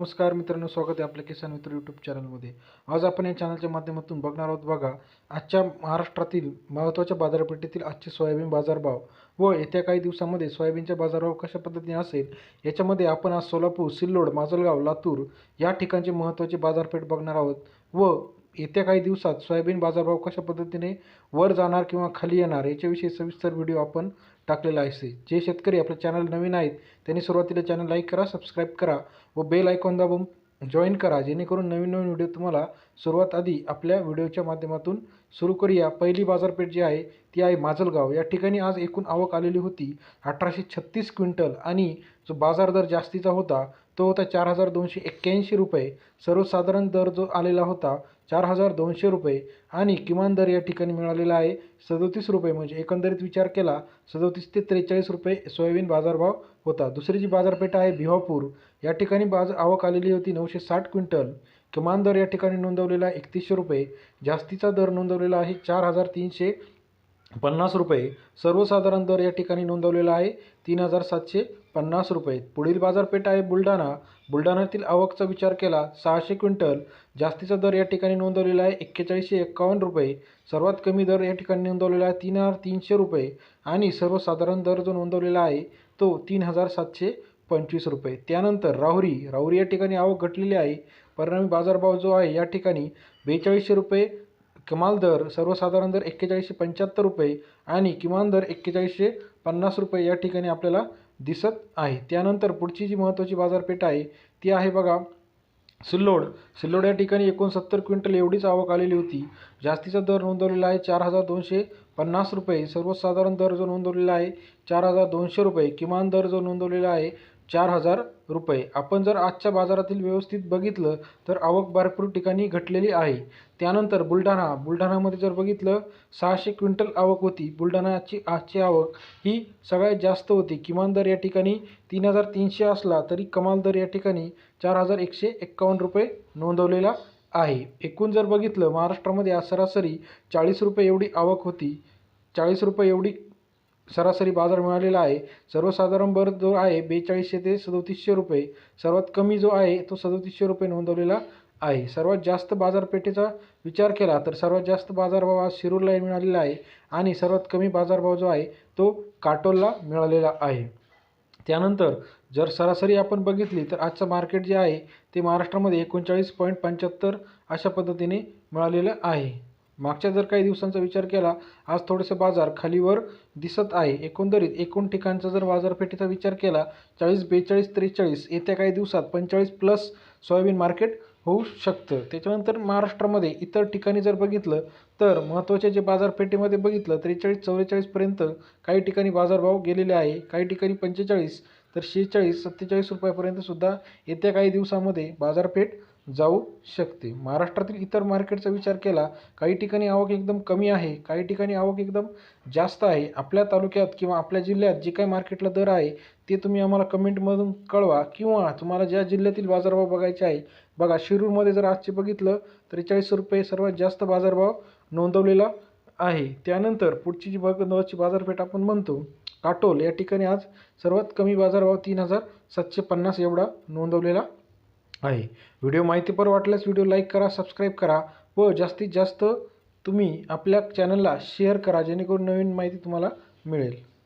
नमस्कार मित्रांनो स्वागत आहे आपल्या किसान मित्र यूट्यूब चॅनलमध्ये आज आपण या चॅनलच्या माध्यमातून बघणार आहोत बघा आजच्या महाराष्ट्रातील महत्त्वाच्या बाजारपेठेतील आजचे सोयाबीन बाजारभाव व येत्या काही दिवसामध्ये सोयाबीनचा बाजारभाव कशा पद्धतीने असेल याच्यामध्ये आपण आज सोलापूर सिल्लोड माजलगाव लातूर या ठिकाणचे महत्त्वाचे बाजारपेठ बघणार आहोत व येत्या काही दिवसात सोयाबीन बाजारभाव कशा पद्धतीने वर जाणार किंवा खाली येणार याच्याविषयी सविस्तर व्हिडिओ आपण टाकलेला आहे. जे शेतकरी आपल्या चॅनल नवीन आहेत त्यांनी सुरुवातीला चॅनल लाईक करा सबस्क्राईब करा व बेल आयकॉन दाबून जॉईन करा जेणेकरून नवीन नवीन व्हिडिओ तुम्हाला सुरुवात आधी आपल्या व्हिडिओच्या माध्यमातून सुरू करूया. पहिली बाजारपेठ जी आहे ती आहे माजलगाव. या ठिकाणी आज एकूण आवक आलेली होती अठराशे छत्तीस क्विंटल आणि जो बाजार दर जास्तीचा होता तो होता चार हजार दोनशे एक्क्याऐंशी रुपये. सर्वसाधारण दर जो आलेला होता चार हजार दोनशे रुपये आणि किमान दर या ठिकाणी मिळालेला आहे. सदोतीस रुपये म्हणजे एकंदरीत विचार केला सदोतीस ते त्रेचाळीस रुपये सोयाबीन बाजारभाव होता. दुसरी जी बाजारपेठ आहे भिवापूर या ठिकाणी बाज आवक आलेली होती नऊशे साठ क्विंटल. किमान दर या ठिकाणी नोंदवलेला आहे एकतीसशे रुपये. जास्तीचा दर नोंदवलेला आहे चार हजार तीनशे पन्नास रुपये. सर्वसाधारण दर या ठिकाणी नोंदवलेला आहे तीन हजार सातशे पन्नास रुपये. पुढील बाजारपेठ आहे बुलढाणा. बुलढाण्यातील आवकचा विचार केला सहाशे क्विंटल. जास्तीचा दर या ठिकाणी नोंदवलेला आहे एक्केचाळीसशे एक्कावन्न रुपये. सर्वात कमी दर या ठिकाणी नोंदवलेला आहे तीन हजार तीनशे रुपये. आणि सर्वसाधारण दर जो नोंदवलेला आहे तो तीन हजार सातशे पंचवीस रुपये. त्यानंतर राहुरी. राहुरी या ठिकाणी आवक घटलेली आहे. परिणामी बाजारभाव जो आहे या ठिकाणी बेचाळीसशे रुपये कमाल दर सर्वसाधारण दर एक्केचाळीसशे पंच्याहत्तर रुपये. आणि किमान दर एक्केचाळीसशे पन्नास रुपये या ठिकाणी आपल्याला दिसत आहे. त्यानंतर पुढची जी महत्त्वाची बाजारपेठ आहे ती आहे बघा सिल्लोड. सिल्लोड या ठिकाणी एकोणसत्तर क्विंटल एवढीच आवक आलेली होती. जास्तीचा दर नोंदवलेला आहे चार हजार दोनशे पन्नास रुपये. सर्वसाधारण दर जो नोंदवलेला आहे चार हजार दोनशे रुपये. किमान दर जो नोंदवलेला आहे चार हजार रुपये. आपण जर आजच्या बाजारातील व्यवस्थित बघितलं तर आवक भरपूर ठिकाणी घटलेली आहे. त्यानंतर बुलढाणा. बुलढाणामध्ये जर बघितलं सहाशे क्विंटल आवक होती. बुलढाणाची आजची आवक ही सगळ्यात जास्त होती. किमान दर या ठिकाणी तीन हजार तीनशे असला तरी कमाल दर या ठिकाणी चार हजार एकशे एक्कावन्न रुपये नोंदवलेला आहे. एकूण जर बघितलं महाराष्ट्रामध्ये आज सरासरी चाळीस रुपये एवढी आवक होती. चाळीस रुपये एवढी सरासरी बाजार मिळालेला आहे. सर्वसाधारण दर जो आहे बेचाळीसशे ते सदोतीसशे रुपये. सर्वात कमी जो आहे तो सदोतीसशे रुपये नोंदवलेला आहे. सर्वात जास्त बाजारपेठेचा विचार केला तर सर्वात जास्त बाजारभाव आज शिरूरला मिळालेला आहे आणि सर्वात कमी बाजारभाव जो आहे तो काटोलला मिळालेला आहे. त्यानंतर जर सरासरी आपण बघितली तर आजचं मार्केट जे आहे ते महाराष्ट्रामध्ये एकोणचाळीस पॉईंट पंच्याहत्तर अशा पद्धतीने मिळालेलं आहे. मागच्या जर काही दिवसांचा विचार केला आज थोडेसे बाजार खालीवर दिसत आहे. एकंदरीत एकूण ठिकाणचा जर बाजारपेठेचा विचार केला चाळीस बेचाळीस त्रेचाळीस येत्या काही दिवसात पंचेचाळीस प्लस सोयाबीन मार्केट होऊ शकतं. त्याच्यानंतर महाराष्ट्रामध्ये इतर ठिकाणी जर बघितलं तर महत्त्वाच्या जे बाजारपेठेमध्ये बघितलं त्रेचाळीस चव्वेचाळीसपर्यंत काही ठिकाणी बाजारभाव गेलेले आहे. काही ठिकाणी पंचेचाळीस तर शेहेचाळीस सत्तेचाळीस रुपयापर्यंत सुद्धा येत्या काही दिवसामध्ये बाजारपेठ जाऊ शकते. महाराष्ट्रातील इतर मार्केटचा विचार केला काही ठिकाणी आवक एकदम कमी आहे काही ठिकाणी आवक एकदम जास्त आहे. आपल्या तालुक्यात किंवा आपल्या जिल्ह्यात जे काही मार्केटला दर आहे ते तुम्ही आम्हाला कमेंटमधून कळवा किंवा तुम्हाला ज्या जिल्ह्यातील बाजारभाव बघायचे आहे बघा शिरूरमध्ये जर आजचे बघितलं त्रेचाळीस रुपये सर्वात जास्त बाजारभाव नोंदवलेला आहे. त्यानंतर पुढची जी महत्त्वाची बाजारपेठ आपण म्हणतो काटोल या ठिकाणी आज सर्वात कमी बाजारभाव तीन हजार सातशे पन्नास एवढा नोंदवलेला आहे. व्हिडिओ माहितीपर वाटल्यास व्हिडिओ लाईक करा सबस्क्राईब करा व जास्तीत जास्त तुम्ही आपल्या चॅनलला शेअर करा जेणेकरून नवीन माहिती तुम्हाला मिळेल.